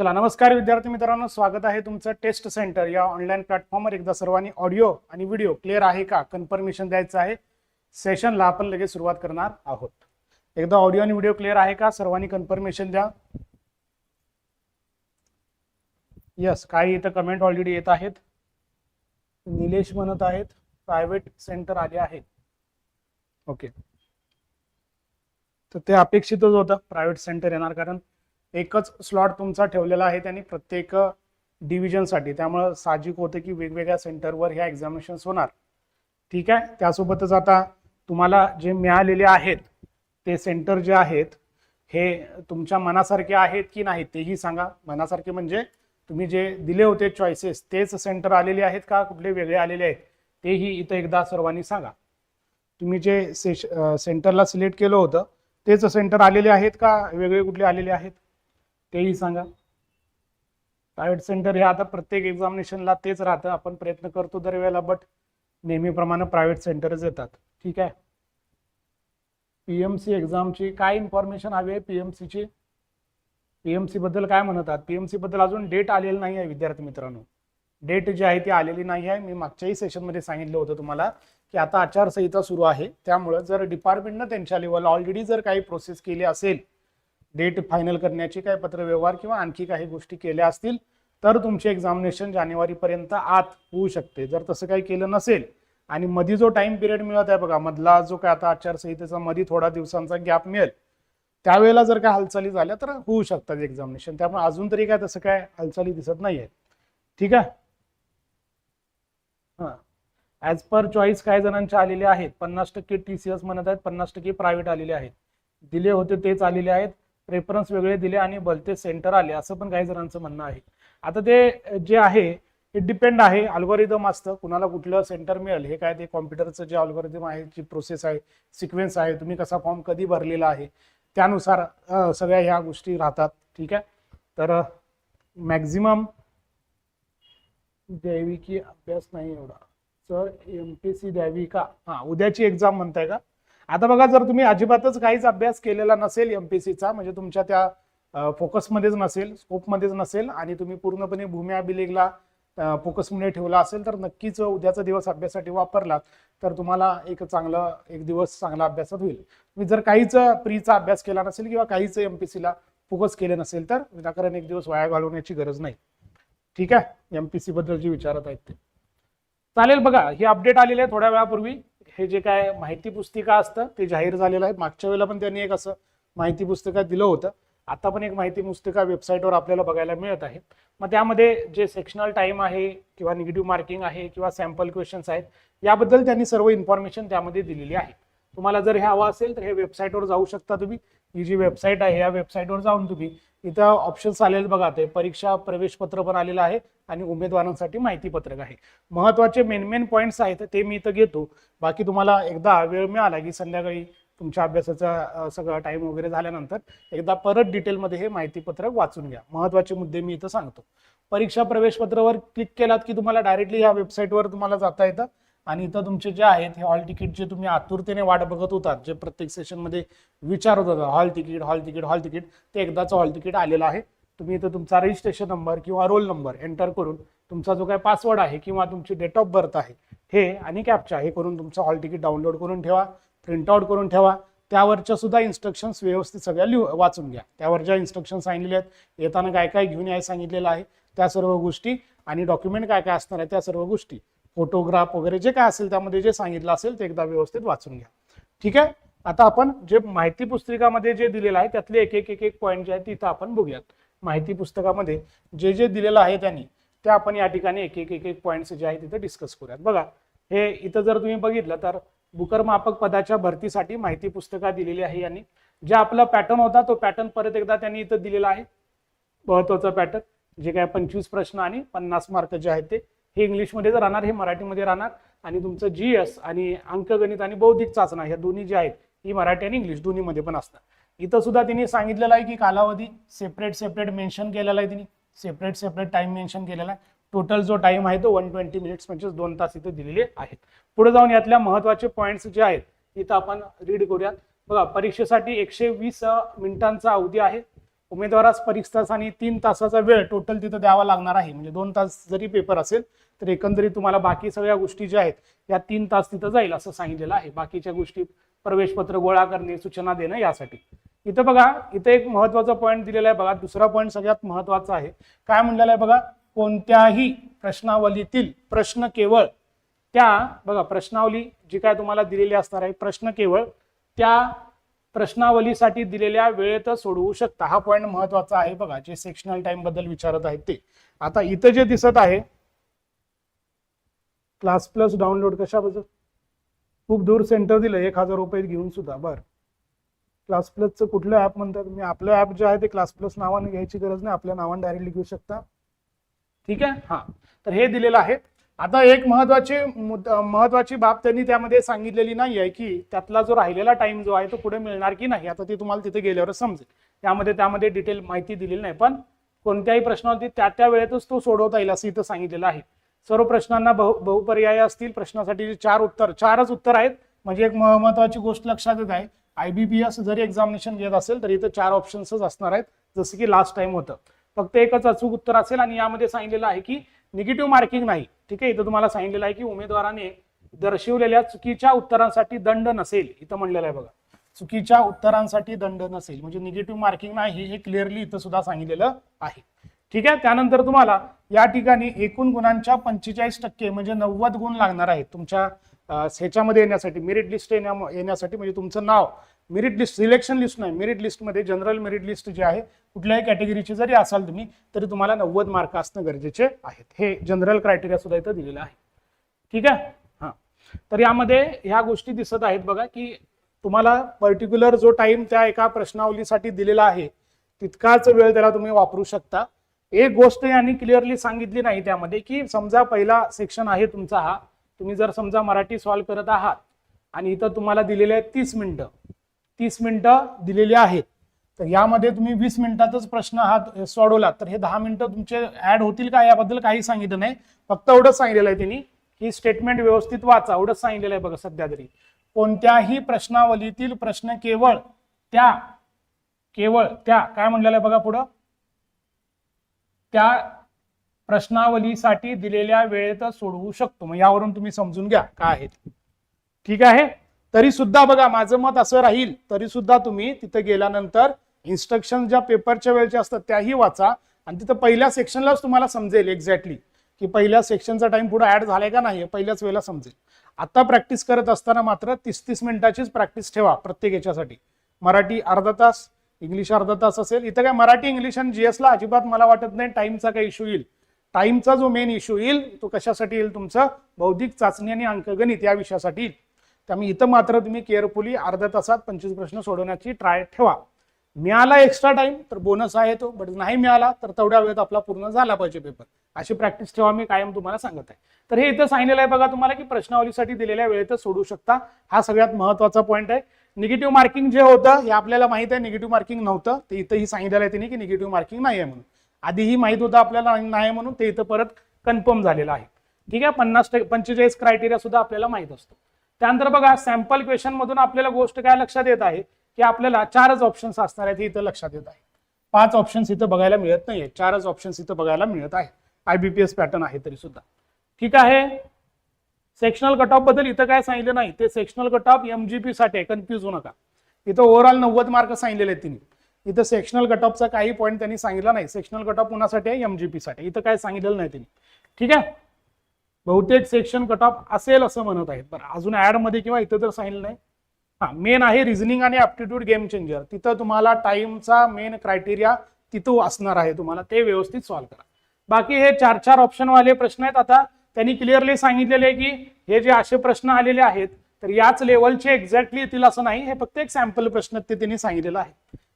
चला नमस्कार विद्यार्थी मित्रांनो स्वागत आहे तुमचं टेस्ट सेंटर या ऑनलाईन प्लॅटफॉर्मवर एकदा सर्वांनी ऑडिओ आणि व्हिडिओ क्लिअर आहे का? कन्फर्मेशन द्यायचं आहे. सेशनला आपण लगेच सुरुवात करणार आहोत. एकदा ऑडिओ आणि व्हिडिओ क्लिअर आहे का? सर्वांनी कन्फर्मेशन द्या. यस काही इथं कमेंट ऑलरेडी येत आहेत. निलेश म्हणत आहेत प्रायव्हेट सेंटर आले आहेत. ओके तर ते अपेक्षितच होतं प्रायव्हेट सेंटर येणार कारण. एकच स्लॉट तुमचा ठेवलेला आहे त्यांनी प्रत्येक डिव्हिजनसाठी त्यामुळं साहजिक होतं की वेगवेगळ्या सेंटरवर ह्या एक्झामिनेशन्स होणार. ठीक आहे? त्यासोबतच आता तुम्हाला जे मिळालेले आहेत ते सेंटर जे आहेत हे तुमच्या मनासारखे आहेत की नाही तेही सांगा. मनासारखे म्हणजे तुम्ही जे दिले होते चॉईसेस तेच सेंटर आलेले आहेत का? कुठले वेगळे आलेले आहेत? तेही इथं एकदा सर्वांनी सांगा. तुम्ही जे सेश सेंटरला सिलेक्ट केलं होतं तेच सेंटर आलेले आहेत का? वेगळे कुठले आलेले आहेत? तेही सांगा. प्रायव्हेट सेंटर हे आता प्रत्येक एक्झामिनेशनला तेच राहतं. आपण प्रयत्न करतो दरवेळेला बट नेहमीप्रमाणे प्रायव्हेट सेंटरच येतात. ठीक आहे? पी एम सी एक्झामची काय इन्फॉर्मेशन हवी आहे पी एम पी एमबद्दल काय म्हणतात? पी एमबद्दल अजून डेट आलेली नाही आहे विद्यार्थी मित्रांनो. डेट जी आहे ती आलेली नाही आहे. मी मागच्याही सेशनमध्ये सांगितलं होतं तुम्हाला की आता आचारसंहिता सुरू आहे. त्यामुळं जर डिपार्टमेंटनं त्यांच्या लेवलला ऑलरेडी जर काही प्रोसेस केली असेल डेट फायनल करण्याची काही पत्रव्यवहार किंवा आणखी काही गोष्टी केल्या असतील तर तुमचे एक्झामिनेशन जानेवारीपर्यंत आत होऊ शकते. जर तसं काही केलं नसेल आणि मध्ये जो टाइम पिरियड मिळत आहे बघा मधला जो काय आता आचारसंहितेचा मध्ये थोडा दिवसांचा गॅप मिळेल त्यावेळेला जर काय हालचाली झाल्या तर होऊ शकतात एक्झामिनेशन त्यामुळे अजून तरी काय तसं काय हालचाली दिसत नाही आहेत ठीक आहे? हां. ॲज पर चॉईस काही जणांचे आलेले आहेत. पन्नास टक्के टी सी एस म्हणत आहेत पन्नास टक्के प्रायव्हेट आलेले आहेत. दिले होते तेच आलेले आहेत. रेफरन्स वेगळे दिले आणि भलते सेंटर आले असं पण काही जणांचं म्हणणं आहे. आता ते जे आहे हे डिपेंड आहे अल्गोरिदम असतं कुणाला कुठलं सेंटर मिळेल हे काय ते कॉम्प्युटरचं जे अल्गोरिदम आहे जी प्रोसेस आहे सिक्वेन्स आहे तुम्ही कसा फॉर्म कधी भरलेला आहे त्यानुसार सगळ्या ह्या गोष्टी राहतात ठीक आहे? तर मॅक्झिमम द्यावी की अभ्यास नाही एवढा. सर एम पी सी द्यावी का हां उद्याची एक्झाम म्हणताय का? आता बघा जर तुम्ही अजिबातच काहीच अभ्यास केलेला नसेल एमपीसीचा म्हणजे तुमच्या त्या फोकसमध्येच नसेल स्कोपमध्येच नसेल आणि तुम्ही पूर्णपणे भूमी अभिलेखला फोकसमध्ये ठेवला असेल तर नक्कीच उद्याचा दिवस अभ्यासासाठी वापरला तर तुम्हाला एक चांगला एक दिवस चांगला अभ्यासात होईल. तुम्ही जर काहीच प्रीचा अभ्यास केला नसेल किंवा काहीच एमपीसीला फोकस केले नसेल तर विनाकारण एक दिवस वाया घालवण्याची गरज नाही. ठीक आहे? एमपीसी बद्दल जे विचारत आहेत ते. चालेल बघा हे अपडेट आलेले आहे थोड्या वेळापूर्वी. हे जे काय माहिती पुस्तिका असतं ते जाहीर झालेलं आहे. मागच्या वेळेला पण त्यांनी एक असं माहिती पुस्तिका दिलं होतं. आता पण एक माहिती पुस्तिका वेबसाईटवर आपल्याला बघायला मिळत आहे. मग त्यामध्ये जे सेक्शनल टाईम आहे किंवा निगेटिव्ह मार्किंग आहे किंवा सॅम्पल क्वेश्चन्स आहेत याबद्दल त्यांनी सर्व इन्फॉर्मेशन त्यामध्ये दिलेली आहे. तुम्हाला जर हे हवं असेल तर हे वेबसाईटवर जाऊ शकता तुम्ही. ही जी वेबसाईट आहे या वेबसाईटवर जाऊन तुम्ही इथं ऑप्शन्स आलेले बघा ते परीक्षा प्रवेश पत्र पण आलेलं आहे आणि उमेदवारांसाठी माहिती पत्रक आहे. महत्त्वाचे मेन मेन पॉईंट्स आहेत ते मी इथं घेतो. बाकी तुम्हाला एकदा वेळ मिळाला की संध्याकाळी तुमच्या अभ्यासाचा सगळा सगळं टाइम वगैरे झाल्यानंतर एकदा परत डिटेलमध्ये हे माहिती पत्रक वाचून घ्या. महत्त्वाचे मुद्दे मी इथं सांगतो. परीक्षा प्रवेश पत्रावर क्लिक केलात की तुम्हाला डायरेक्टली ह्या वेबसाईटवर तुम्हाला जाता येतं. आणि इथं तुमचे जे आहेत हे हॉल तिकीट जे तुम्ही आतुरतेने वाट बघत होतात जे प्रत्येक सेशनमध्ये विचारत होता hall ticket hall ticket hall ticket ते एकदाचं हॉल तिकीट आलेलं आहे. तुम्ही इथं तुमचा रजिस्ट्रेशन नंबर किंवा रोल नंबर एंटर करून तुमचा जो काय पासवर्ड आहे किंवा तुमची डेट ऑफ बर्थ आहे हे आणि कॅपचा हे करून तुमचं हॉल तिकीट डाउनलोड करून ठेवा प्रिंटआउट करून ठेवा. त्यावरच्या सुद्धा इन्स्ट्रक्शन्स व्यवस्थित सगळ्या लिहू वाचून घ्या. त्यावर ज्या इन्स्ट्रक्शन सांगितले आहेत येताना काय काय घेऊन याय सांगितलेलं आहे त्या सर्व गोष्टी आणि डॉक्युमेंट काय काय असणार आहे त्या सर्व गोष्टी. फोटोग्राफ वगैरे जे काय असेल त्यामध्ये जे सांगितलं असेल ते एकदा व्यवस्थित वाचून घ्या. ठीक आहे? आता आपण जे माहिती पुस्तिकामध्ये जे दिलेलं आहे त्यातले एक एक एक एक पॉईंट जे आहेत तिथं आपण बघूयात. माहिती पुस्तकामध्ये जे जे दिलेलं आहे त्यांनी ते आपण या ठिकाणी एक एक एक एक पॉईंट्स जे आहे तिथे डिस्कस करूयात. बघा हे इथं जर तुम्ही बघितलं तर बुकरमापक पदाच्या भरतीसाठी माहिती पुस्तका दिलेली आहे यांनी. जे आपला पॅटर्न होता तो पॅटर्न परत एकदा त्यांनी इथं दिलेला आहे. महत्त्वाचा पॅटर्न जे काय पंचवीस प्रश्न आणि पन्नास मार्क जे आहेत ते. हे इंग्लिशमध्ये राहणार हे मराठीमध्ये राहणार आणि तुमचं जी एस आणि अंकगणित आणि बौद्धिक चाचणा ह्या दोन्ही ज्या आहेत ही मराठी आणि इंग्लिश दोन्हीमध्ये पण असतात इथं सुद्धा तिने सांगितलेलं आहे की कालावधी सेपरेट सेपरेट मेन्शन केलेला आहे त्यांनी सेपरेट सेपरेट टाइम मेन्शन केलेला आहे. टोटल जो टाइम आहे तो वन ट्वेंटी मिनिट्स म्हणजे दोन तास इथे दिलेले आहेत. पुढे जाऊन यातल्या महत्त्वाचे पॉईंट्स जे आहेत इथं आपण रीड करूयात. बघा परीक्षेसाठी एकशे वीस मिनिटांचा अवधी आहे. उमेदवारास परीक्षा तास आणि तीन तासाचा वेळ टोटल तिथं द्यावा लागणार आहे. म्हणजे दोन तास जरी पेपर असेल तर एकंदरीत तुम्हाला बाकी सगळ्या गोष्टी ज्या आहेत या तीन तास तिथं जाईल असं सांगितलेलं आहे. बाकीच्या गोष्टी प्रवेशपत्र गोळा करणे सूचना देणं यासाठी. इथं बघा इथं एक महत्त्वाचा पॉईंट दिलेला आहे. बघा दुसरा पॉईंट सगळ्यात महत्त्वाचा आहे. काय म्हणलेला आहे बघा? कोणत्याही प्रश्नावलीतील प्रश्न केवळ त्या बघा प्रश्नावली जी काय तुम्हाला दिलेली असणार आहे प्रश्न केवळ त्या प्रश्नावलीसाठी दिलेल्या वेळेतच सोडवू शकता. हा पॉईंट महत्त्वाचा आहे बघा. जे सेक्शनल टाइमबद्दल विचारत आहेत ते. आता इथं जे दिसत आहे क्लास प्लस डाउनलोड कशाबद्दल? खूप दूर सेंटर दिलं एक हजार रुपये घेऊन सुद्धा. बरं. क्लास प्लसचं कुठलं ॲप म्हणतात? तुम्ही आपलं ॲप जे आहे ते क्लास प्लस नावाने घ्यायची गरज नाही. आपल्या नावाने डायरेक्टली घेऊ शकता. ठीक आहे? हा. तर हे दिलेलं आहे. आता एक महत्वाची महत्वाची बाब त्यांनी त्यामध्ये सांगितलेली नाही आहे की त्यातला जो राहिलेला टाइम जो आहे तो पुढे मिळणार की नाही आता ते तुम्हाला तिथे गेल्यावर समजेल. त्यामध्ये त्यामध्ये डिटेल माहिती दिलेली नाही पण कोणत्याही प्रश्नावरती त्या त्या वेळेतच तो सोडवता येईल असं इथं सांगितलेलं आहे. सर्व प्रश्नांना बहु बहुपर्याय असतील. प्रश्नासाठी जे चार उत्तर चारच उत्तर आहेत. म्हणजे एक महत्वाची गोष्ट लक्षात येत आहे. आयबीपीएस जरी एक्झामिनेशन घेत असेल तर इथं चार ऑप्शन्सच असणार आहेत. जसं की लास्ट टाइम होतं. फक्त एकच अचूक उत्तर असेल आणि यामध्ये सांगितलेलं आहे की निगेटिव्ह मार्किंग नाही. ठीक आहे इथं तुम्हाला सांगितलेलं आहे की उमेदवाराने दर्शवलेल्या चुकीच्या उत्तरांसाठी दंड नसेल. इथं म्हणलेलं आहे बघा. चुकीच्या उत्तरांसाठी दंड नसेल. म्हणजे निगेटिव्ह मार्किंग नाही हे क्लिअरली इथं सुद्धा सांगितलेलं आहे. ठीक आहे त्यानंतर तुम्हाला या ठिकाणी एकूण गुणांच्या पंचेचाळीस टक्के म्हणजे नव्वद गुण लागणार आहेत तुमच्या ह्याच्यामध्ये येण्यासाठी मेरिट लिस्ट येण्यासाठी म्हणजे तुमचं नाव मेरिट लिस्ट सिलेक्शन लिस्ट नाही. मेरिट लिस्टमध्ये जनरल मेरिट लिस्ट जी आहे कुठल्याही कॅटेगरीची जरी असाल तुम्ही तरी तुम्हाला नव्वद मार्क असणं गरजेचे आहेत. हे जनरल क्रायटेरिया सुद्धा इथं दिलेलं आहे. ठीक आहे? हां. तर यामध्ये ह्या गोष्टी दिसत आहेत बघा की तुम्हाला पर्टिक्युलर जो टाइम त्या एका प्रश्नावलीसाठी दिलेला आहे तितकाच वेळ त्याला तुम्ही वापरू शकता. एक गोष्ट यांनी क्लिअरली सांगितली नाही त्यामध्ये की समजा पहिला सेक्शन आहे तुमचा हा तुम्ही जर समजा मराठी सॉल्व्ह करत आहात आणि इथं तुम्हाला दिलेले आहेत तीस मिनिटं तीस मिनिटं दिलेली आहेत. तर यामध्ये तुम्ही वीस मिनिटातच प्रश्न हा सोडवला. तर हे दहा मिनिटं तुमचे ऍड होतील का? याबद्दल काही सांगितलं नाही. फक्त एवढंच सांगितलेलं आहे त्यांनी की स्टेटमेंट व्यवस्थित वाचा. एवढंच सांगितलेलं आहे बघा सध्या तरी. कोणत्याही प्रश्नावलीतील प्रश्न केवळ त्या केवळ त्या काय म्हणलेलं आहे बघा पुढं? त्या प्रश्नावलीसाठी दिलेल्या वेळेतच सोडवू शकतो. मग यावरून तुम्ही समजून घ्या काय आहेत ठीक आहे? तरी सुद्धा बघा माझं मत असं राहील तरी सुद्धा तुम्ही तिथे गेल्यानंतर इन्स्ट्रक्शन ज्या पेपरच्या वेळच्या असतात त्याही वाचा. आणि तिथं पहिल्या सेक्शनलाच तुम्हाला समजेल एक्झॅक्टली की पहिल्या सेक्शनचा टाइम पुढे ऍड झालाय का नाही पहिल्याच वेळेला समजेल. आता प्रॅक्टिस करत असताना मात्र तीस तीस मिनिटाचीच प्रॅक्टिस ठेवा प्रत्येक याच्यासाठी. मराठी अर्धा तास इंग्लिश अर्धा तास असेल. इथं काय मराठी इंग्लिश आणि जीएसला अजिबात मला वाटत नाही टाइमचा काही इश्यू येईल. टाइमचा जो मेन इश्यू येईल तो कशासाठी येईल तुमचं? बौद्धिक चाचणी आणि अंकगणित या विषयासाठी येईल. त्यामुळे इथं मात्र तुम्ही केअरफुली अर्ध्या तासात पंचवीस प्रश्न सोडवण्याची ट्राय ठेवा. मिळाला एक्स्ट्रा टाइम तर बोनस आहे तो बट नाही मिळाला तर तेवढ्या वेळेत आपला पूर्ण झाला पाहिजे पेपर अशी प्रॅक्टिस ठेवा मी कायम तुम्हाला सांगत आहे. तर हे इथं सांगितलेलं आहे बघा तुम्हाला की प्रश्नावलीसाठी दिलेल्या वेळेतच सोडू शकता. हा सगळ्यात महत्त्वाचा पॉईंट आहे. निगेटिव्ह मार्किंग जे होतं हे आपल्याला माहीत आहे निगेटिव्ह मार्किंग नव्हतं. ते इथंही सांगितलेलं आहे त्यांनी की निगेटिव्ह मार्किंग नाही आहे म्हणून. आधीही माहीत होतं आपल्याला नाही म्हणून ते इथं परत कन्फर्म झालेलं आहे. ठीक आहे? पन्नास टक्के पंचेचाळीस क्रायटेरिया सुद्धा आपल्याला माहीत असतो. त्यानंतर बघा सॅम्पल क्वेश्चन मधून आपल्याला गोष्ट काय लक्षात येत आहे? की आपल्याला चारच ऑप्शन्स असणार आहेत इथं लक्षात येत आहे. पाच ऑप्शन्स इथं बघायला मिळत नाहीये. चारच ऑप्शन्स इथं बघायला मिळत आहे. आयबीपीएस पॅटर्न आहे तरी सुद्धा. ठीक आहे? सेक्शनल कट ऑफबद्दल इथं काय सांगितलं नाही. ते सेक्शनल कट ऑफ एमजीपी साठी आहे कन्फ्युज होऊ नका. इथं ओव्हरऑल नव्वद मार्क सांगितलेले आहेत तिने. इथं सेक्शनल कट ऑफचा काही पॉईंट त्यांनी सांगितला नाही. सेक्शनल कट ऑफ कुणासाठी आहे? एमजीपी साठी. इथं काय सांगितलेलं नाही त्यांनी ठीक आहे? बहुतेक सेक्शन कट ऑफ असेल असं म्हणत आहेत. बरं अजून ऍडमध्ये किंवा इथं तर सांगितलं नाही. हा मेन आहे रिझनिंग आणि ऍप्टिट्यूड गेम चेंजर तिथं तुम्हाला टाइमचा मेन क्रायटेरिया तिथं असणार आहे तुम्हाला. ते व्यवस्थित सॉल्व्ह करा. बाकी हे चार चार ऑप्शन वाले प्रश्न आहेत. आता त्यांनी क्लिअरली सांगितलेले आहे की हे जे असे प्रश्न आलेले आहेत तर याच लेवलचे एक्झॅक्टली येतील असं नाही. हे फक्त एक सॅम्पल प्रश्न ते त्यांनी सांगितलेलं आहे.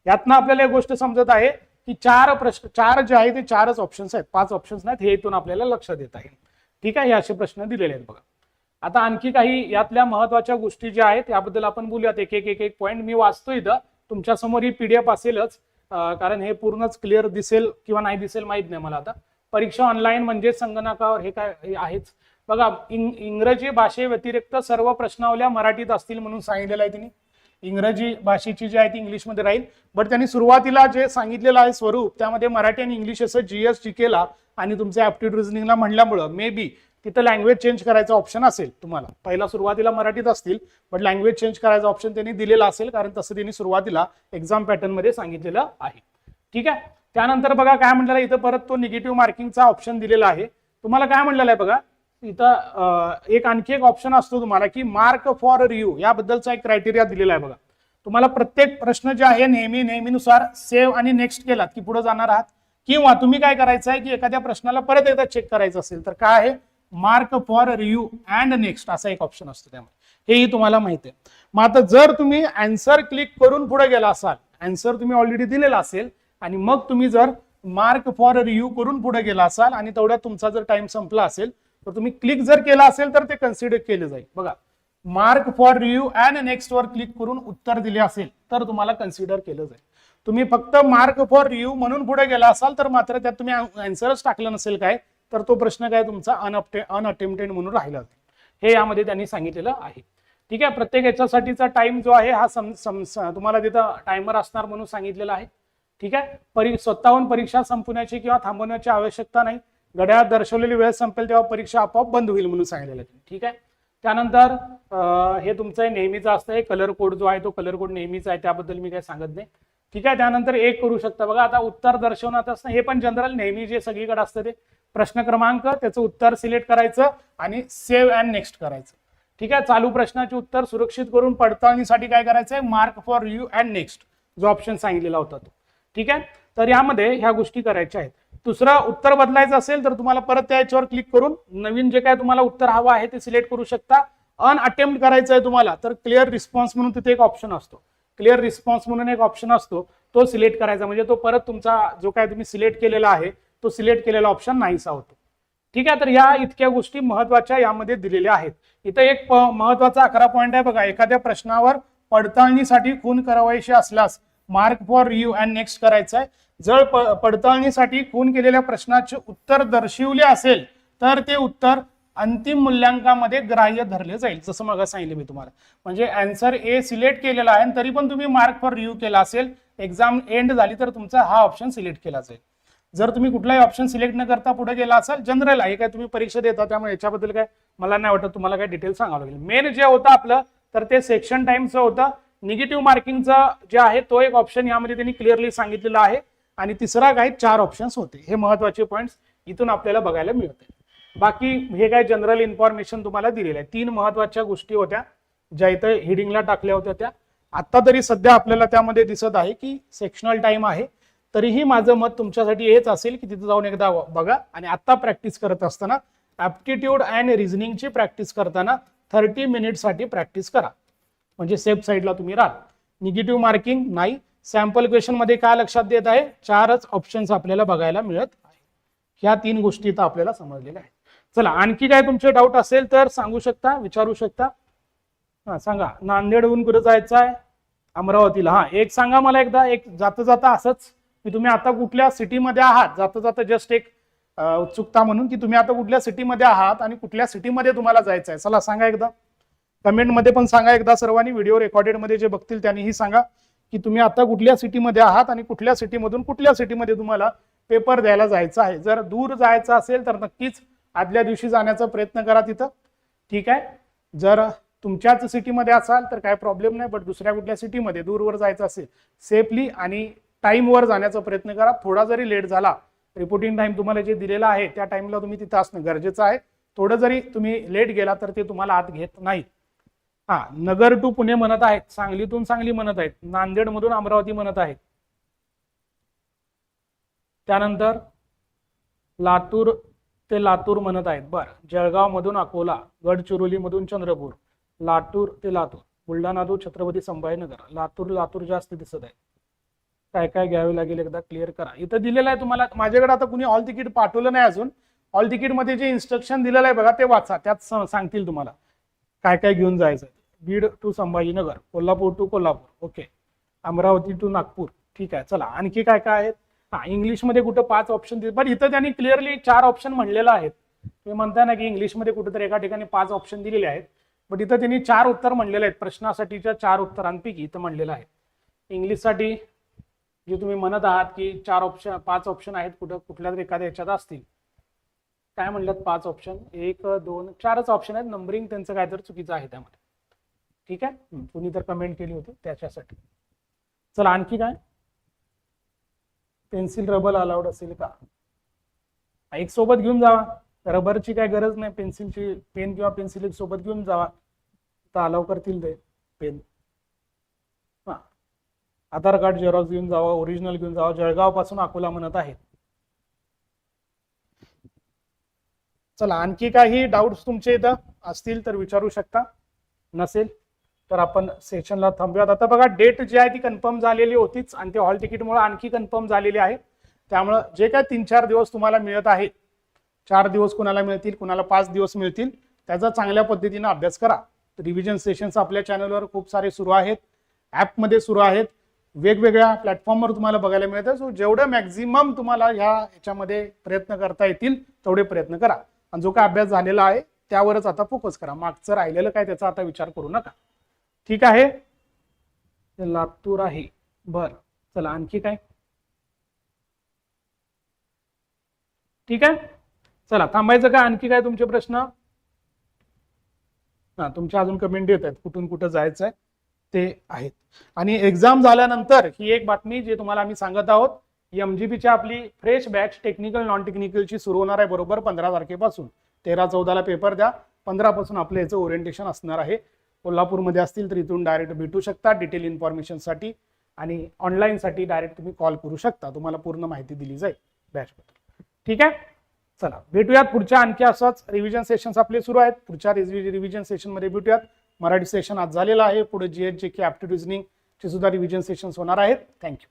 यातनं आपल्याला एक गोष्ट समजत आहे की चार प्रश्न चार जे आहे ते चारच ऑप्शन्स आहेत. पाच ऑप्शन्स नाहीत. हे इथून आपल्याला लक्षात येत आहे. ठीक आहे? हे असे प्रश्न दिलेले आहेत बघा. आता आणखी काही यातल्या महत्त्वाच्या गोष्टी ज्या आहेत याबद्दल आपण बोलूयात. एक एक एक एक पॉईंट मी वाचतो इथं. तुमच्यासमोर ही पीडीएफ असेलच. कारण हे पूर्णच क्लिअर दिसेल किंवा नाही दिसेल माहीत नाही मला आता. परीक्षा ऑनलाईन म्हणजे संगणकावर हे काय हे आहेच. बघा इंग इंग्रजी भाषेव्यतिरिक्त सर्व प्रश्नावल्या मराठीत असतील म्हणून सांगितलेलं आहे त्यांनी इंग्रजी भाषेची जी आहे ती इंग्लिशमध्ये राहील. बट त्यांनी सुरुवातीला जे सांगितलेलं आहे स्वरूप त्यामध्ये मराठी आणि इंग्लिश असं जी एस जी केला आणि तुमच्या ॲप्टिट्यूड रिझनिंगला म्हणल्यामुळं मे बी तिथं लँग्वेज चेंज करायचा ऑप्शन असेल तुम्हाला. पहिला सुरुवातीला मराठीत असतील बट लँग्वेज चेंज करायचा ऑप्शन त्यांनी दिलेला असेल कारण तसं त्यांनी सुरुवातीला एक्झाम पॅटर्नमध्ये सांगितलेलं आहे. ठीक आहे? त्यानंतर बघा काय म्हटलेलं इथं परत तो निगेटिव्ह मार्किंगचा ऑप्शन दिलेला आहे. तुम्हाला काय म्हटलेलं आहे बघा? इथं एक आणखी एक ऑप्शन असतो तुम्हाला की मार्क फॉर रिव्ह्यू याबद्दलचा एक क्रायटेरिया दिलेला आहे बघा. तुम्हाला प्रत्येक प्रश्न जे आहे नेहमी नेहमीनुसार सेव्ह आणि नेक्स्ट केलात की पुढे जाणार आहात. किंवा तुम्ही काय करायचं आहे की एखाद्या प्रश्नाला परत एकदा चेक करायचं असेल तर काय आहे? Mark for review and next असा एक ऑप्शन असतो त्यामध्ये. हेही तुम्हाला माहिती आहे. मग आता जर तुम्ही अँसर क्लिक करून पुढे गेला असाल अँसर तुम्ही ऑलरेडी दिलेला असेल आणि मग तुम्ही जर मार्क फॉर रिव्ह्यू करून पुढे गेला असाल आणि तेवढ्यात तुमचा जर टाइम संपला असेल तर तुम्ही क्लिक जर केला असेल तर ते कन्सिडर केले जाईल. बघा mark for review and next वर क्लिक करून उत्तर दिले असेल तर तुम्हाला कन्सिडर केलं जाईल. तुम्ही फक्त मार्क फॉर रिव्ह्यू म्हणून पुढे गेला असाल तर मात्र त्यात तुम्ही अँसरच टाकलं नसेल काय तर तो प्रश्न काय तुमचा अनअपटे अनअटेम्प्टेड म्हणून राहिला हे यामध्ये त्यांनी सांगितलेलं आहे. ठीक आहे प्रत्येक याच्यासाठीचा टाइम जो आहे हा सम सम सम तुम्हाला तिथं टायमर असणार म्हणून सांगितलेला आहे. ठीक आहे परी स्वतःहून परीक्षा संपवण्याची किंवा थांबवण्याची आवश्यकता नाही. घड्याळात दर्शवलेली वेळ संपेल तेव्हा परीक्षा आपोआप बंद होईल म्हणून सांगितलेलं आहे. ठीक आहे त्यानंतर हे तुमचं नेहमीचं असतं कलर कोड जो आहे तो कलर कोड नेहमीचा आहे त्याबद्दल मी काही सांगत नाही. ठीक आहे त्यानंतर एक करू शकता. बघा आता उत्तर दर्शवण्यात असणं हे पण जनरल नेहमी जे सगळीकडे असतं ते प्रश्न क्रमांक त्याचं उत्तर सिलेक्ट करायचं आणि सेव्ह अँड नेक्स्ट करायचं. ठीक आहे चालू प्रश्नाचे उत्तर सुरक्षित करून पडताळणीसाठी काय करायचं आहे mark for you and next जो ऑप्शन सांगितलेला होता तो. ठीक आहे? तर यामध्ये ह्या गोष्टी करायच्या आहेत. दुसरं उत्तर बदलायचं असेल तर तुम्हाला परत त्या याच्यावर क्लिक करून नवीन जे काय तुम्हाला उत्तर हवं आहे ते सिलेक्ट करू शकता. अन अटेम्प्ट करायचं आहे तुम्हाला तर क्लिअर रिस्पॉन्स म्हणून तिथे एक ऑप्शन असतो. क्लिअर रिस्पॉन्स म्हणून एक ऑप्शन असतो तो सिलेक्ट करायचा. म्हणजे तो परत तुमचा जो काय तुम्ही सिलेक्ट केलेला आहे तो सिलेक्ट केलेला ऑप्शन नाहीसा होतो. ठीक आहे तर या इतक्या गोष्टी महत्त्वाच्या यामध्ये दिलेल्या आहेत. इथं एक प- महत्त्वाचा अकरा पॉईंट आहे बघा. एखाद्या प्रश्नावर पडताळणीसाठी खून करावायची असल्यास mark for you and next करायचं आहे जर पडताळणीसाठी खून केलेल्या प्रश्नाचे उत्तर दर्शवले असेल तर ते उत्तर अंतिम मूल्यांकामध्ये ग्राह्य धरले जाईल जसं मग सांगितलं मी तुम्हाला. म्हणजे अँसर ए सिलेक्ट केलेला आहे आणि तरी पण तुम्ही मार्क फॉर रिव्ह्यू केला असेल एक्झाम एंड झाली तर तुमचा हा ऑप्शन सिलेक्ट केला जाईल. जर तुम्ही कुठलाही ऑप्शन सिलेक्ट न करता पुढे गेला असाल जनरल आहे काय तुम्ही परीक्षा देता त्यामुळे याच्याबद्दल काय मला नाही वाटत तुम्हाला काय डिटेल सांगावं लागेल. मेन जे होतं आपलं तर ते सेक्शन टाइमचं होतं. निगेटिव्ह मार्किंगचं जे आहे तो एक ऑप्शन यामध्ये त्यांनी क्लिअरली सांगितलेला आहे. आणि तिसरा काय चार ऑप्शन्स होते. हे महत्त्वाचे पॉईंट्स इथून आपल्याला बघायला मिळते बाकी हे काय जनरल इन्फॉर्मेशन तुम्हाला दिलेलं आहे. तीन महत्त्वाच्या गोष्टी होत्या ज्या इथं हिडिंगला टाकल्या होत्या त्या. आता तरी सध्या आपल्याला त्यामध्ये दिसत आहे की सेक्शनल टाइम आहे. तरीही माझं मत तुमच्यासाठी हेच असेल की तिथे जाऊन एकदा बघा आणि आता प्रॅक्टिस करत असताना ऍप्टिट्यूड अँड रिझनिंगची प्रॅक्टिस करताना थर्टी मिनिटसाठी प्रॅक्टिस करा. म्हणजे सेफ साईडला तुम्ही राहा. निगेटिव्ह मार्किंग नाही. सॅम्पल क्वेश्चनमध्ये काय लक्षात देत आहे? चारच ऑप्शन्स आपल्याला बघायला मिळत आहे ह्या तीन गोष्टी इथं आपल्याला समजलेल्या आहेत. चला आणखी काय तुमचे डाऊट असेल तर सांगू शकता विचारू शकता. हा सांगा. नांदेडहून कुठं जायचं आहे अमरावतीला. हा एक सांगा मला एकदा. एक जाता जाता असंच की तुम्ही आता कुठल्या सिटीमध्ये आहात? जाता जाता जस्ट एक उत्सुकता म्हणून की तुम्ही आता कुठल्या सिटीमध्ये आहात आणि कुठल्या सिटीमध्ये तुम्हाला जायचं आहे चला सांगा एकदा. कमेंटमध्ये पण सांगा एकदा सर्वांनी. व्हिडिओ रेकॉर्डेडमध्ये जे बघतील त्यांनीही सांगा की तुम्ही आता कुठल्या सिटीमध्ये आहात आणि कुठल्या सिटीमधून कुठल्या सिटीमध्ये तुम्हाला पेपर द्यायला जायचं आहे. जर दूर जायचं असेल तर नक्कीच आदल्या दिवशी जाण्याचा प्रयत्न करा तिथं. ठीक आहे? जर तुमच्याच सिटीमध्ये असाल तर काय प्रॉब्लेम नाही बट दुसऱ्या कुठल्या सिटीमध्ये दूरवर जायचं असेल सेफली आणि टाईमवर जाण्याचा प्रयत्न करा. थोडा जरी लेट झाला रिपोर्टिंग टाइम तुम्हाला जे दिलेला आहे त्या टाइमला तुम्ही तिथं असणं गरजेचं आहे. थोडं जरी तुम्ही लेट गेला तर ते तुम्हाला आत घेत नाही. हा नगर टू पुणे म्हणत आहेत सांगलीतून सांगली म्हणत आहेत नांदेडमधून अमरावती म्हणत आहेत. त्यानंतर लातूर ते लातूर म्हणत आहेत. बर जळगावमधून अकोला गडचिरोलीमधून चंद्रपूर लातूर ते लातूर बुलढाणा टू छत्रपती संभाजीनगर लातूर लातूर जास्त दिसत आहे. काय काय घ्यावे लागेल एकदा क्लिअर करा. इथं दिलेलं आहे तुम्हाला माझ्याकडे आता कुणी ऑल तिकीट पाठवलं नाही अजून. ऑल तिकीटमध्ये जे इन्स्ट्रक्शन दिलेलं आहे बघा ते वाचा त्यात स- सांगतील तुम्हाला. काय काय घेऊन जायचं Beed to Sambhajinagar Kolhapur to Kolhapur. Okay Amravati to Nagpur. ठीक आहे चला. आणखी काय काय आहेत? हा इंग्लिशमध्ये कुठं पाच ऑप्शन दिले. पण इथं त्यांनी क्लिअरली चार ऑप्शन म्हणलेलं आहेत. तुम्ही म्हणताय ना की इंग्लिशमध्ये कुठेतरी एका ठिकाणी पाच ऑप्शन दिलेले आहेत. बट इथं त्यांनी चार उत्तर म्हणलेले आहेत. प्रश्नासाठीच्या चार उत्तरांपैकी इथं म्हणलेलं आहे. इंग्लिशसाठी जे तुम्ही म्हणत आहात की चार ऑप्शन पाच ऑप्शन आहेत कुठं कुठल्या तरी एखाद्या याच्यात असतील. काय म्हणलं पाच ऑप्शन एक दोन चारच ऑप्शन आहेत. नंबरिंग त्यांचं काहीतरी चुकीचं आहे त्यामध्ये. ठीक आहे? कुणी तर कमेंट केली होती त्याच्यासाठी. चला आणखी काय? पेन्सिल रबर अलाउड असेल का? एक सोबत घेऊन जावा. रबरची काय गरज नाही पेन्सिलची पेन किंवा पेन्सिल एक सोबत घेऊन जावा. तर अलाव करतील ते पेन. हा. आधार कार्ड झेरॉक्स घेऊन जावा ओरिजिनल घेऊन जावा जळगावपासून अकोला म्हणत आहेत. चला आणखी काही डाऊट्स तुमचे इथं असतील तर विचारू शकता. नसेल तर आपण सेशनला थांबूयात. आता बघा डेट जी आहे ती कन्फर्म झालेली होतीच आणि ते हॉल तिकीटमुळे आणखी कन्फर्म झालेली आहे. त्यामुळं जे काय तीन चार दिवस तुम्हाला मिळत आहे चार दिवस कुणाला मिळतील कुणाला पाच दिवस मिळतील त्याचा चांगल्या पद्धतीनं अभ्यास करा. रिव्हिजन सेशन्स आपल्या चॅनलवर खूप सारे सुरू आहेत ॲपमध्ये सुरू आहेत. वेगवेगळ्या प्लॅटफॉर्मवर तुम्हाला बघायला मिळतं सो जेवढं मॅक्झिमम तुम्हाला ह्या ह्याच्यामध्ये प्रयत्न करता येतील तेवढे प्रयत्न करा. आणि जो काय अभ्यास झालेला आहे त्यावरच आता फोकस करा. मागचं राहिलेलं काय त्याचा आता विचार करू नका. ठीक आहे? लातूर आहे. बर चला आणखी काय? ठीक आहे? चला थांबायचं काय आणखी काय तुमचे प्रश्न? हा तुमच्या अजून कमेंट येत आहेत. कुठून कुठं जायचंय ते आहेत. आणि एक्झाम झाल्यानंतर ही एक बातमी जे तुम्हाला आम्ही सांगत आहोत एमजीबीची आपली फ्रेश बॅच टेक्निकल नॉन टेक्निकलची सुरू होणार आहे बरोबर पंधरा तारखेपासून. तेरा चौदाला पेपर द्या. पंधरापासून आपलं याचं ओरिएंटेशन असणार आहे. कोल्हापूरमध्ये असतील तर इथून डायरेक्ट भेटू शकता डिटेल इन्फॉर्मेशनसाठी आणि ऑनलाईनसाठी डायरेक्ट तुम्ही कॉल करू शकता. तुम्हाला पूर्ण माहिती दिली जाईल. बॅचबद्दल ठीक आहे? चला भेटूयात पुढच्या आणखी असंच. रिव्हिजन सेशन्स आपले सुरू आहेत. पुढच्या रिव्हिजन सेशनमध्ये भेटूयात. मराठी सेशन आज झालेलं आहे. पुढे जी एच जे के ॲप्टिट्यूड रिझनिंग चे सुद्धा रिव्हिजन सेशन्स होणार आहेत. थँक्यू